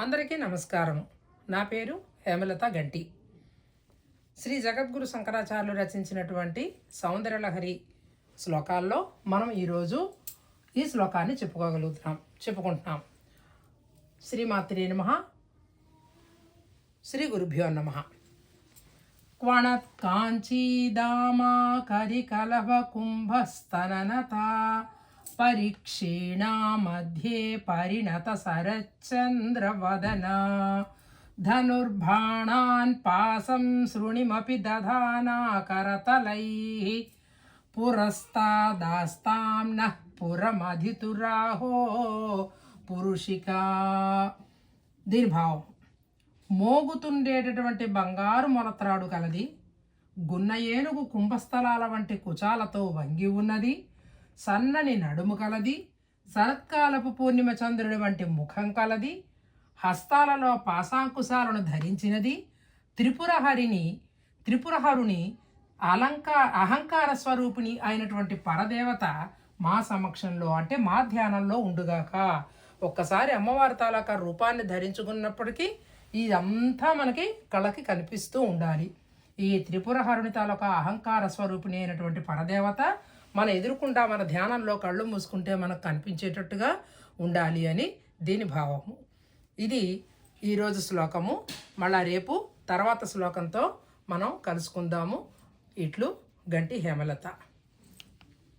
అందరికీ నమస్కారం. నా పేరు హేమలత గంటి. శ్రీ జగద్గురు శంకరాచార్యులు రచించినటువంటి సౌందర్యలహరి శ్లోకాల్లో మనం ఈరోజు ఈ శ్లోకాన్ని చెప్పుకోగలుగుతున్నాం చెప్పుకుంటున్నాం. శ్రీమాత్రి నమ. శ్రీ గురుభ్యో నమ. క్వణత్కాంచీదామా కరికలవ కుంభస్తననత పరీక్షీణా మధ్యే పరిణత శరచంద్రవదన ధనుర్బాణాన్ పాసం శృణిమపి దధానా కరతలైः పురస్తాదాస్తాం నః పురమధితురాహో పురుషికా దీని మోగుతుండేటటువంటి బంగారు మొలత్రాడు కలది గున్న ఏనుగు కుంభస్థలాల వంటి కుచాలతో వంగి ఉన్నది. సన్నని నడుము కలది శరత్కాలపు పూర్ణిమ చంద్రుడి వంటి ముఖం కలది హస్తాలలో పాశాంకుశాలను ధరించినది త్రిపురహరిని త్రిపురహరుని అలంకా అహంకార స్వరూపిణి అయినటువంటి పరదేవత మా సమక్షంలో అంటే మా ధ్యానంలో ఉండుగాక. ఒక్కసారి అమ్మవారి తాలూకా రూపాన్ని ధరించుకున్నప్పటికీ ఇదంతా మనకి కళకి కనిపిస్తూ ఉండాలి. ఈ త్రిపురహరుని తాలూకా అహంకార స్వరూపిణి అయినటువంటి పరదేవత మన ఎదురుకుండా మన ధ్యానంలో కళ్ళు మూసుకుంటే మనకు కనిపించేటట్టుగా ఉండాలి అని దీని భావము. ఇది ఈరోజు శ్లోకము. మళ్ళా రేపు తర్వాత శ్లోకంతో మనం కలుసుకుందాము. ఇట్లు గంటి హేమలత.